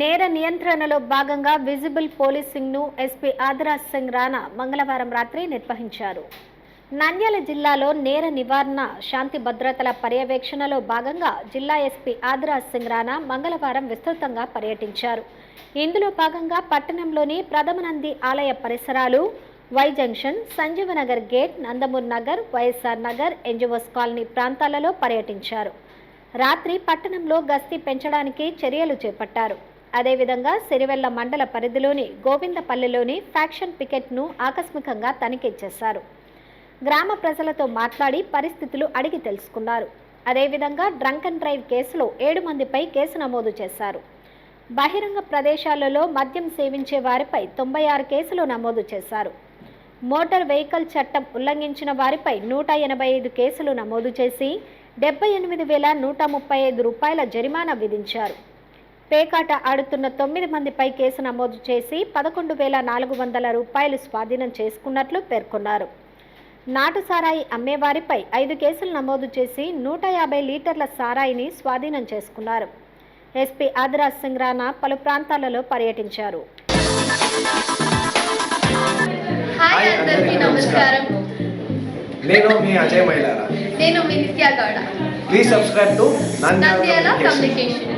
నేర నియంత్రణలో భాగంగా విజిబుల్ పోలీసింగ్ను ఎస్పీ ఆదిరాజ్ సింగ్ రాణా మంగళవారం రాత్రి నిర్వహించారు. నంద్యాల జిల్లాలో నేర నివారణ శాంతి భద్రతల పర్యవేక్షణలో భాగంగా జిల్లా ఎస్పీ ఆదిరాజ్ సింగ్ రాణా మంగళవారం విస్తృతంగా పర్యటించారు. ఇందులో భాగంగా పట్టణంలోని ప్రథమనంది ఆలయ పరిసరాలు Y junction Sanjeevanagar gate Nandamur Nagar YSR Nagar NGOs colony ప్రాంతాలలో పర్యటించారు. రాత్రి పట్టణంలో గస్తీ పెంచడానికి చర్యలు చేపట్టారు. అదేవిధంగా సిరివెల్ల మండల పరిధిలోని గోవిందపల్లిలోని ఫ్యాక్షన్ పికెట్ను ఆకస్మికంగా తనిఖీ చేశారు. గ్రామ ప్రజలతో మాట్లాడి పరిస్థితులు అడిగి తెలుసుకున్నారు. అదేవిధంగా డ్రంక్ అండ్ డ్రైవ్ కేసులో ఏడు మందిపై కేసు నమోదు చేశారు. బహిరంగ ప్రదేశాలలో మద్యం సేవించే వారిపై తొంభై ఆరు కేసులు నమోదు చేశారు. మోటార్ వెహికల్ చట్టం ఉల్లంఘించిన వారిపై నూట ఎనభై ఐదు కేసులు నమోదు చేసి డెబ్బై ఎనిమిది వేల నూట ముప్పై ఐదు రూపాయల జరిమానా విధించారు. పేకాట ఆడుతున్న తొమ్మిది మందిపై కేసు నమోదు చేసి పదకొండు వేల నాలుగు వందల రూపాయలు స్వాధీనం చేసుకున్నట్లు పేర్కొన్నారు. నాటు సారాయి అమ్మేవారిపై ఐదు కేసులు నమోదు చేసి నూట యాభై లీటర్ల సారాయిని స్వాధీనం చేసుకున్నారు. ఎస్పీ ఆదిరాజ్ సింగ్ రాణా పలు ప్రాంతాలలో పర్యటించారు. హాయ్ అందరికీ నమస్కారం. నేను మీ అజయ్ మైలారా. నేను మీ Nitya Gowda. Please subscribe to Nandyal Nandyal communication